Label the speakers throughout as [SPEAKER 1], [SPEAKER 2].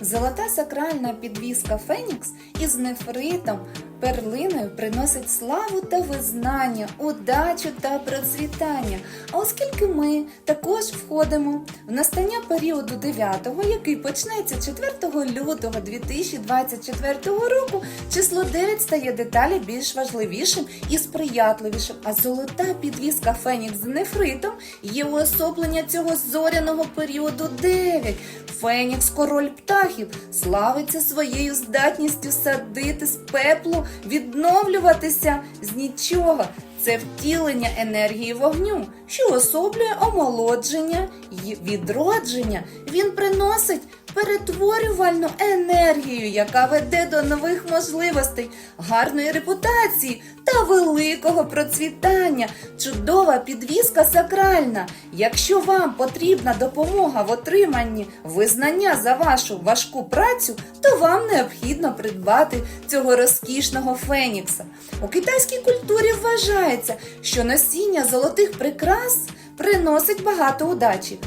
[SPEAKER 1] Золота сакральна підвіска Фенікс із нефритом, перлиною приносить славу та визнання, удачу та процвітання. А оскільки ми також входимо в настання періоду 9-го, який почнеться 4 лютого 2024 року, число 9 стає деталі більш важливішим і сприятливішим. А золота підвіска Фенікс з нефритом є уособлення цього зоряного періоду 9. Фенікс, король птахів, славиться своєю здатністю садити з пеплу, відновлюватися з нічого. Це втілення енергії вогню, що особлює омолодження й відродження. Він приносить перетворювальну енергію, яка веде до нових можливостей, гарної репутації та великого процвітання. Чудова підвіска сакральна. Якщо вам потрібна допомога в отриманні визнання за вашу важку працю, то вам необхідно придбати цього розкішного фенікса. У китайській культурі вважається, що носіння золотих прикрас приносить багато удачі.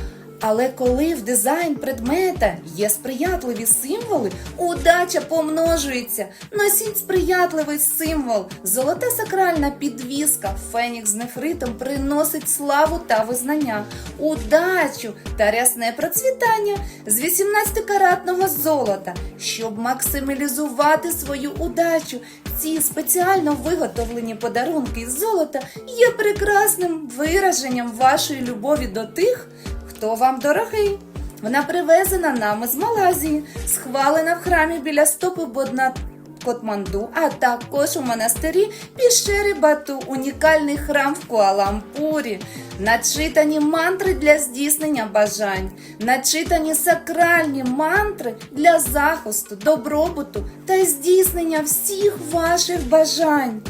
[SPEAKER 1] Але коли в дизайн предмета є сприятливі символи, удача помножується. Носіть сприятливий символ. Золота сакральна підвіска Фенікс з нефритом приносить славу та визнання, удачу та рясне процвітання з 18-каратного золота. Щоб максималізувати свою удачу, ці спеціально виготовлені подарунки із золота є прекрасним вираженням вашої любові до тих, хто вам дорогий. Вона привезена нами з Малайзії, схвалена в храмі біля стопи Бодна Котманду, а також у монастирі Піщери Бату, унікальний храм в Куалампурі. Начитані мантри для здійснення бажань, начитані сакральні мантри для захисту, добробуту та здійснення всіх ваших бажань.